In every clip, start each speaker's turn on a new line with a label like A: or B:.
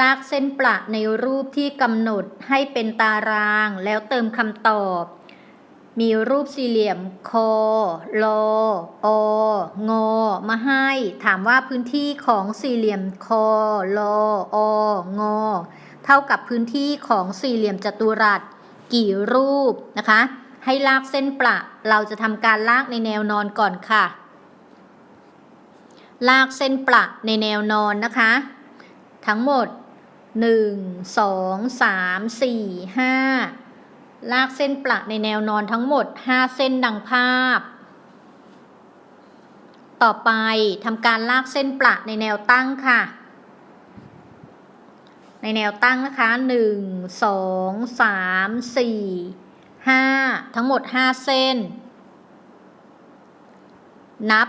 A: ลากเส้นประในรูปที่กำหนดให้เป็นตารางแล้วเติมคำตอบ มีรูปสี่เหลี่ยมคอลอองอมาให้ ถามว่าพื้นที่ของสี่เหลี่ยมคอลอองอเท่ากับพื้นที่ของสี่เหลี่ยมจัตุรัส กี่รูปนะคะ ให้ลากเส้นประเราจะทำการลากในแนวนอนก่อนค่ะ ลากเส้นประในแนวนอนนะคะ ทั้งหมด 1 2 3 4 5 ลากเส้นประในแนวนอนทั้งหมด 5 เส้นดังภาพ ต่อไปทำการลากเส้นประในแนวตั้งค่ะ ในแนวตั้งนะคะ 1 2 3 4 5 ทั้งหมด 5 เส้น นับ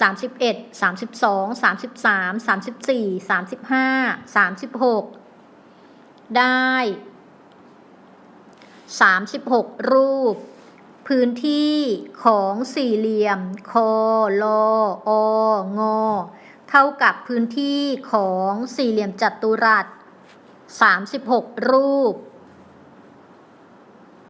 A: 31 32 33 34 35 36 ได้ 36 รูป พื้นที่ของสี่เหลี่ยม คอลอองอ เท่ากับพื้นที่ของสี่เหลี่ยมจัตุรัส 36 รูป